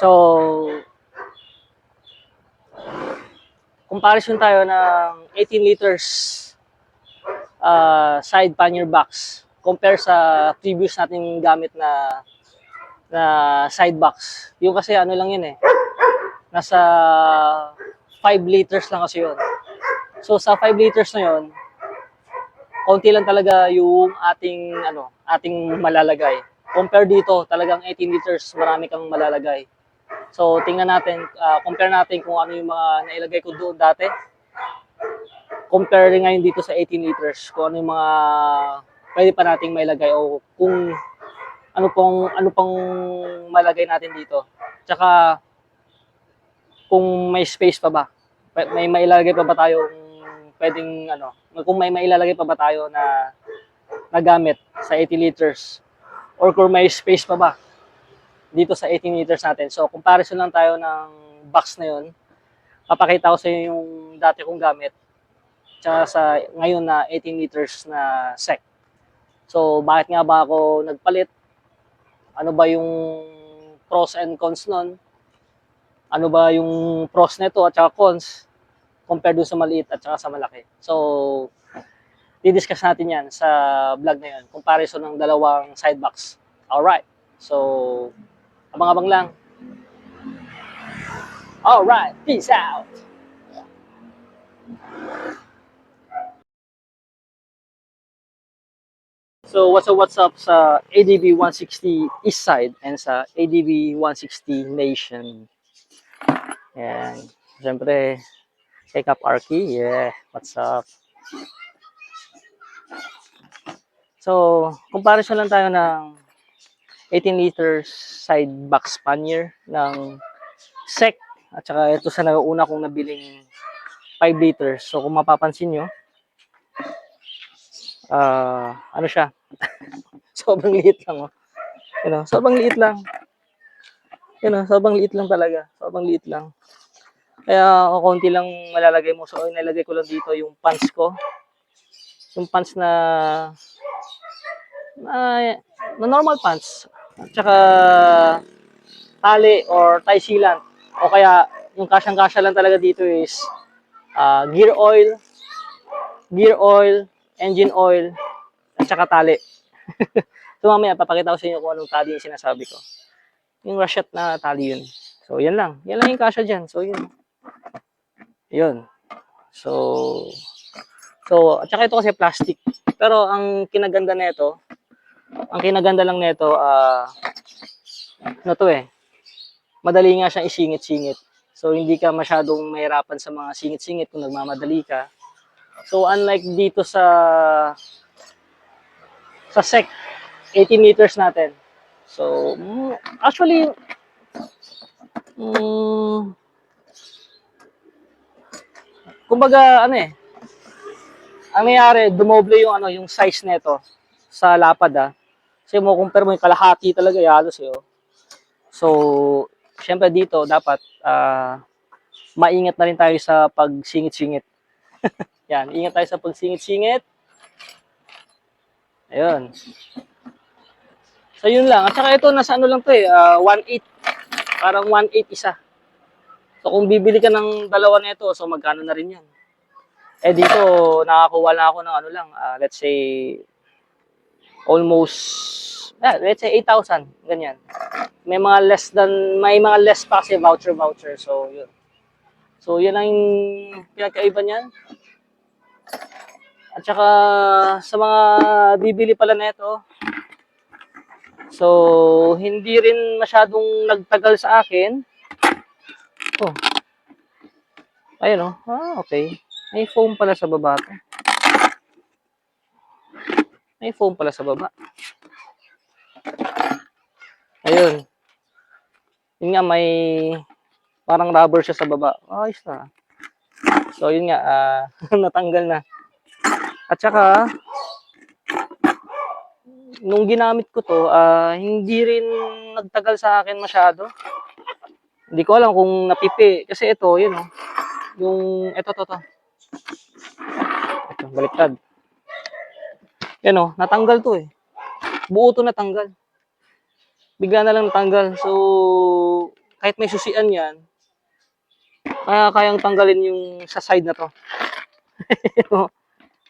So, comparison tayo ng 18 liters uh, side pannier box compare sa previous nating gamit na na side box. Yung kasi ano lang yun eh. Nasa 5 liters lang kasi yun. So sa 5 liters na yun, konti lang talaga yung ating ano, ating malalagay. Compare dito, talagang 18 liters, marami kang malalagay. So tingnan natin, ah, compare natin kung ano yung mga nailagay ko doon dati. Compare ngayon dito sa 18 liters, kung ano yung mga pwede pa nating mailagay o kung ano pong ano pang malagay natin dito. Tsaka kung may space pa ba. May mailalagay pa ba tayo pwedeng ano, kung may mailalagay pa ba tayo na na gamit sa 80 liters or kung may space pa ba dito sa 18 liters natin. So, comparison lang tayo ng box na yun. Papakita ko sa inyo yung dati kong gamit tsaka sa ngayon na 18 liters na sec. So, bakit nga ba ako nagpalit? Ano ba yung pros and cons nun? Ano ba yung pros nito at saka cons compared dun sa maliit at saka sa malaki? So, didiscuss natin yan sa vlog na yun. Comparison ng dalawang side box. Alright. So, abang-abang lang. Alright. Peace out. So, what's up, what's up sa ADB 160 East Side and sa ADB 160 Nation. Yan. Siyempre, take up Arky. Yeah, what's up? So, comparison lang tayo ng 18 liters side box pannier ng SEC. At saka ito sa nauna kong nabiling 5 liters. So, kung mapapansin nyo, ah ano siya? sobrang liit lang, oh. You know, sobrang liit lang. You know, sobrang liit lang talaga. Sobrang liit lang. Kaya, o konti lang malalagay mo. So, nilagay ko lang dito yung pants ko. Yung pants na na, na normal pants. At saka tali or tie sealant. O kaya yung kasyang-kasya lang talaga dito is ah, gear oil, gear oil, engine oil, at saka tali. so mamaya papakita ko sa inyo kung anong tali yung sinasabi ko. Yung rushet na tali yun. So yan lang. Yan lang yung kasya dyan. So yun. Yun. So, so, at saka ito kasi plastic. Pero ang kinaganda nito, ang kinaganda lang nito, ah, ano to eh, madali nga siyang isingit-singit. So, hindi ka masyadong mahirapan sa mga singit-singit kung nagmamadali ka. So, unlike dito sa sa SEC, 18 meters natin. So, mm, actually, mm, kumbaga, ano eh, ang nangyari, dumoble yung ano, yung size nito sa lapad ah. Kasi mo compare mo yung kalahati talaga, yalos eh. oh. So, syempre dito dapat ah, maingat na rin tayo sa pagsingit-singit. Yan, ingat tayo sa pagsingit-singit. Ayun. So, yun lang. At saka ito, nasa ano lang to eh, ah, 1.8. Parang 1.8 isa. So, kung bibili ka ng dalawa nito, so magkano na rin yan? Eh dito, nakakuha na ako ng ano lang, ah, let's say, almost, yeah, let's say 8,000, ganyan. May mga less than, may mga less pa kasi voucher voucher, so yun. So yun ang pinagkaiba niyan. At saka sa mga bibili pala nito, so hindi rin masyadong nagtagal sa akin. Oh. Ayun oh. Ah, okay. May foam pala sa baba to. May foam pala sa baba. Ayun. Yun nga, may parang rubber siya sa baba. Ayos na. So, yun nga, ah, natanggal na. At saka, nung ginamit ko to, ah, hindi rin nagtagal sa akin masyado. Hindi ko alam kung napipi. Kasi ito, yun oh. Yung, ito, to, to. Ito, baliktad. Yan o, natanggal to eh. Buo to natanggal. Bigla na lang natanggal. So, kahit may susian yan, kaya kayang tanggalin yung sa side na to.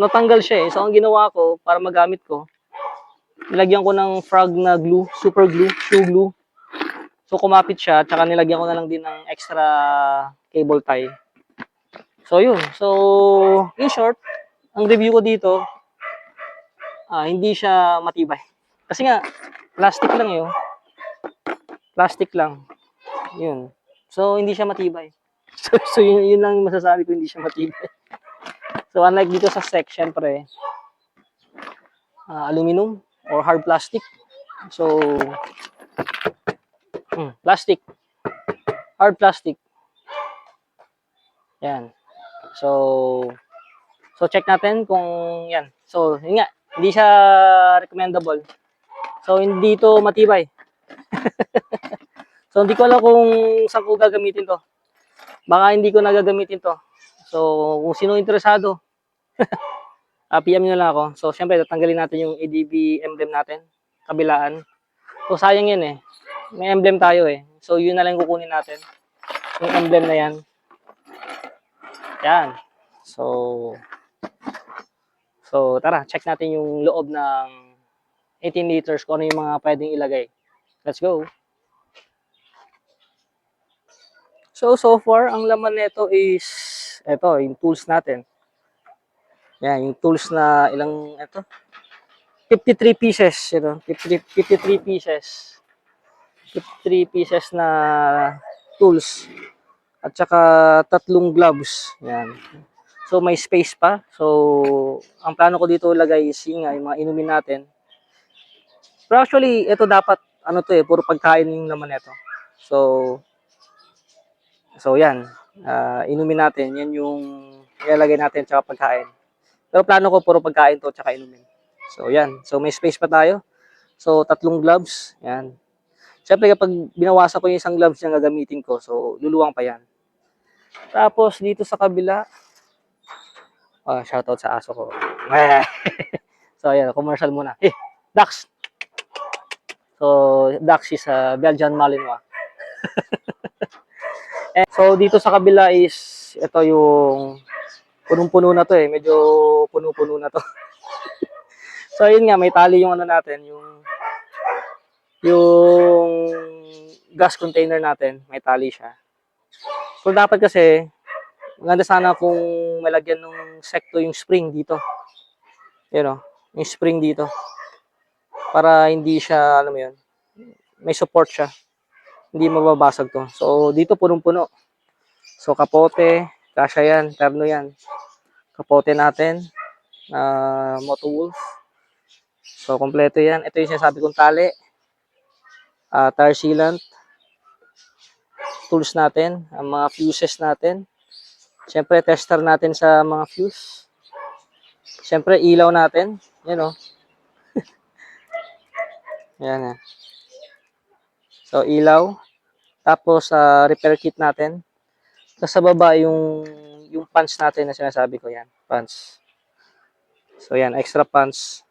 Natanggal siya eh. So, ang ginawa ko, para magamit ko, nilagyan ko ng frog na glue, super glue, shoe glue. So, kumapit siya, tsaka nilagyan ko na lang din ng extra cable tie. So, yun. So, in short, ang review ko dito, ah, hindi siya matibay. Kasi nga, plastic lang yun. Plastic lang. Yun. So, hindi siya matibay. So, so yun, yun lang masasabi ko, hindi siya matibay. So, unlike dito sa sec, syempre, ah, aluminum or hard plastic. So, hmm, plastic. Hard plastic. Yan. So, so check natin kung yan. So, yun nga, hindi siya recommendable. So, hindi to matibay. so, hindi ko alam kung saan ko gagamitin to. Baka hindi ko nagagamitin to. So, kung sino interesado, ah, PM nyo lang ako. So, syempre, tatanggalin natin yung ADB emblem natin, kabilaan. So, sayang yan eh. May emblem tayo eh. So, yun na lang kukunin natin. Yung emblem na yan. Yan. So, so tara, check natin yung loob ng 18 liters kung ano yung mga pwedeng ilagay. Let's go. So, so far, ang laman nito is, ito, yung tools natin. Yan, yung tools na ilang, ito, 53 pieces, ito, 53, 53 pieces. 53 pieces na tools. At saka tatlong gloves. Yan. So, may space pa. So, ang plano ko dito lagay is yung, yung mga inumin natin. Pero actually, ito dapat, ano to eh, puro pagkain yung naman nito. So, so yan. Ah, inumin natin. Yan yung ilalagay natin tsaka pagkain. Pero plano ko puro pagkain to tsaka inumin. So, yan. So, may space pa tayo. So, tatlong gloves. Yan. Siyempre, kapag binawasan ko yung isang gloves na gagamitin ko, so, luluwang pa yan. Tapos, dito sa kabila, ah, shoutout sa aso ko. so, ayan, commercial muna. Eh, Dax! So, Dax is a Belgian Malinois. eh, so, dito sa kabila is, ito yung punong-puno na to eh. Medyo puno-puno na to. so, yun nga, may tali yung ano natin, yung yung gas container natin, may tali siya. So, dapat kasi, maganda sana kung malagyan ng secto yung spring dito. Yun o, yung spring dito. Para hindi siya, alam mo yun, may support siya. Hindi mababasag to. So, dito punong-puno. So, kapote, kasya yan, terno yan. Kapote natin, uh, Moto Wolf. So, kompleto yan. Ito yung sinasabi kong tali. Uh, tire sealant. Tools natin, ang mga fuses natin. Siyempre, tester natin sa mga fuse. Siyempre, ilaw natin. Yan o. Yan eh. So, ilaw. Tapos, sa repair kit natin. Tapos sa baba, yung, yung pants natin na sinasabi ko yan. Pants. So, yan. Extra pants.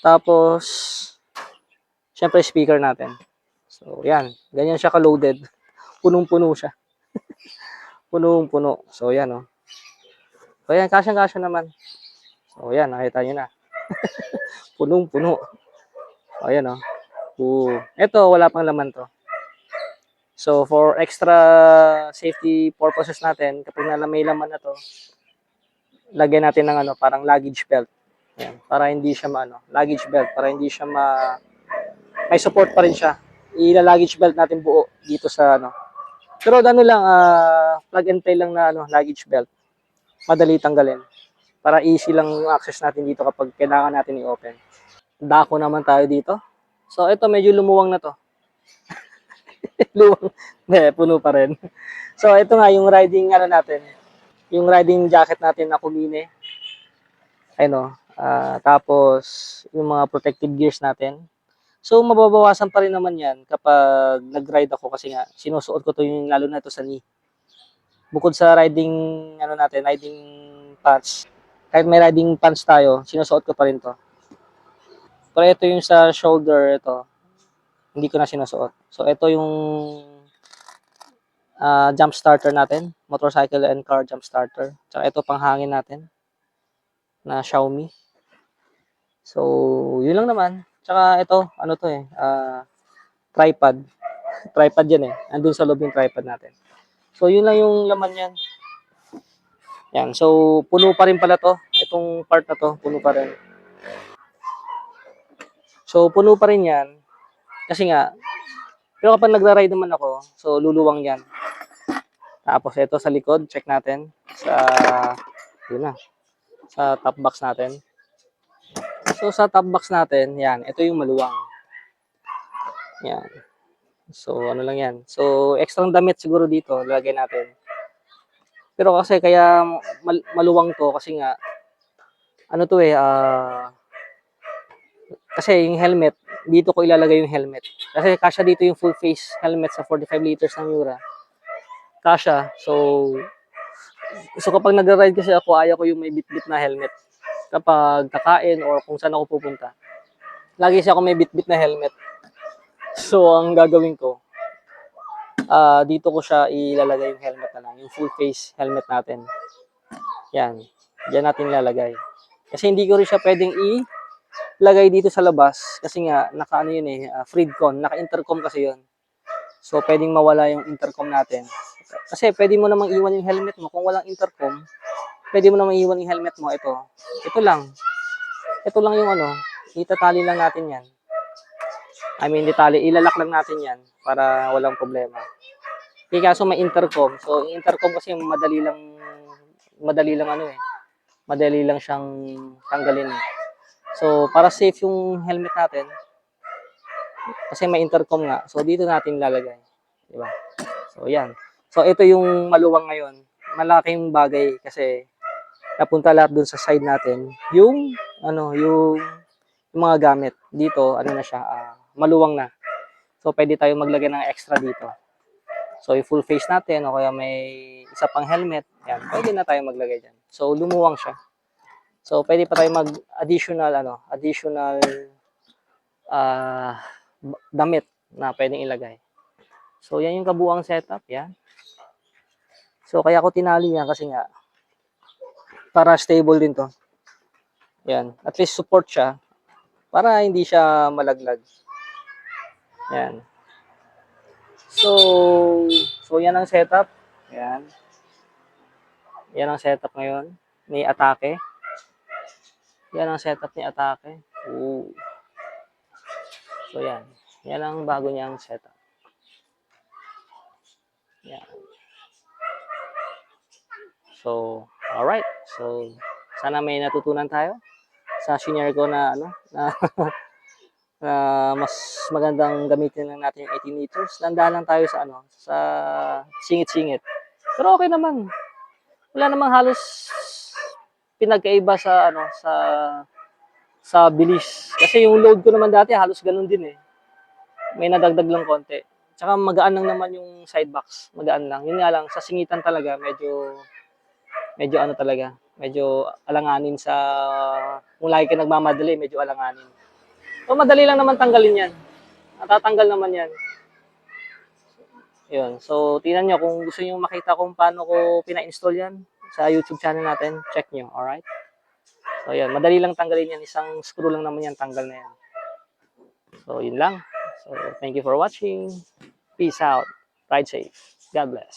Tapos, syempre, speaker natin. So, yan. Ganyan siya ka-loaded. Punong-puno siya. Punong-puno. So, yan, oh. So, yan. Kasyang-kasya naman. So, yan. Nakita nyo na. Punong-puno. O, oh. Oo. Ito, wala pang laman to. So, for extra safety purposes natin, kapag na may laman na to, lagyan natin ng ano, parang luggage belt. Ayan, para hindi siya maano, luggage belt, para hindi siya ma may support pa rin siya. Ila-luggage belt natin buo dito sa ano. Pero ano lang, ah, plug and play lang na ano, luggage belt. Madali tanggalin. Para easy lang yung access natin dito kapag kailangan natin i-open. Dako naman tayo dito. So, ito medyo lumuwang na to. luwang. Hindi, puno pa rin. So, ito nga yung riding ano natin. Yung riding jacket natin na kumine. Ayun o. Ah, tapos, yung mga protective gears natin. So, mababawasan pa rin naman yan kapag nag-ride ako kasi nga, sinusuot ko to yung lalo na ito sa knee. Bukod sa riding, ano natin, riding pants. Kahit may riding pants tayo, sinusuot ko pa rin to. Pero ito yung sa shoulder, ito. Hindi ko na sinusuot. So, ito yung ah, jump starter natin, motorcycle and car jump starter. Tsaka ito pang hangin natin na Xiaomi. So, yun lang naman. Tsaka ito, ano to eh, ah, tripod. tripod yan eh. Andun sa loob yung tripod natin. So, yun lang yung laman yan. Yan. So, puno pa rin pala to. Itong part na to, puno pa rin. So, puno pa rin yan. Kasi nga, pero kapag nagra-ride naman ako, so luluwang yan. Tapos ito sa likod, check natin. Sa, yun na, sa top box natin. So sa top box natin, yan, ito yung maluwang. Yan. So ano lang yan. So extra damit siguro dito, lalagay natin. Pero kasi kaya mal- maluwang to kasi nga ano to eh ah kasi yung helmet dito ko ilalagay yung helmet. Kasi kasya dito yung full face helmet sa 45 liters ng Miura. Kasya. So, so kapag nagra-ride kasi ako, ayaw ko yung may bit-bit na helmet. Kapag kakain or kung saan ako pupunta. Lagi siya ako may bit-bit na helmet. So, ang gagawin ko, ah dito ko siya ilalagay yung helmet na lang. Yung full face helmet natin. Yan. Diyan natin ilalagay. Kasi hindi ko rin siya pwedeng i lagay dito sa labas kasi nga naka ano yun eh, uh, Freedcon, naka intercom kasi yun. So pwedeng mawala yung intercom natin. Kasi pwede mo namang iwan yung helmet mo kung walang intercom. Pwede mo namang iwan yung helmet mo ito. Ito lang. Ito lang yung ano, itatali lang natin 'yan. I mean, ditali, ilalak lang natin 'yan para walang problema. Kaya kaso may intercom. So, yung intercom kasi madali lang madali lang ano eh. Madali lang siyang tanggalin. eh. So, para safe yung helmet natin, kasi may intercom nga. So, dito natin lalagay. Di ba? So, yan. So, ito yung maluwang ngayon. Malaking bagay kasi napunta lahat dun sa side natin. Yung, ano, yung, yung mga gamit. Dito, ano na siya, ah, maluwang na. So, pwede tayo maglagay ng extra dito. So, yung full face natin, o kaya may isa pang helmet, yan, pwede na tayo maglagay dyan. So, lumuwang siya. So, pwede pa tayo mag-additional, ano, additional b- damit na pwedeng ilagay. So, yan yung kabuang setup, yan. So, kaya ko tinali yan kasi nga, para stable din to. Yan. At least support siya para hindi siya malaglag. Yan. So, so yan ang setup. Yan. Yan ang setup ngayon ni Atake. Yan ang setup ni Atake. Ooh. So yan. Yan ang bago niyang setup. Yan. So, alright. So, sana may natutunan tayo sa senior ko na ano na na mas magandang gamitin lang natin yung 18 liters. Landahan lang tayo sa ano sa singit-singit. Pero okay naman. Wala namang halos pinagkaiba sa ano sa sa bilis. Kasi yung load ko naman dati halos ganun din eh. May nadagdag lang konti. Tsaka magaan lang naman yung side box. Magaan lang. Yun nga lang, sa singitan talaga, medyo, medyo ano talaga, medyo alanganin sa, kung lagi ka nagmamadali, medyo alanganin. So, madali lang naman tanggalin yan. Natatanggal naman yan. Yun. So, tingnan nyo, kung gusto nyo makita kung paano ko pina-install yan sa YouTube channel natin, check nyo. Alright? So, yan. Madali lang tanggalin yan. Isang screw lang naman yan. Tanggal na yan. So, yun lang. So, thank you for watching. Peace out. Ride safe. God bless.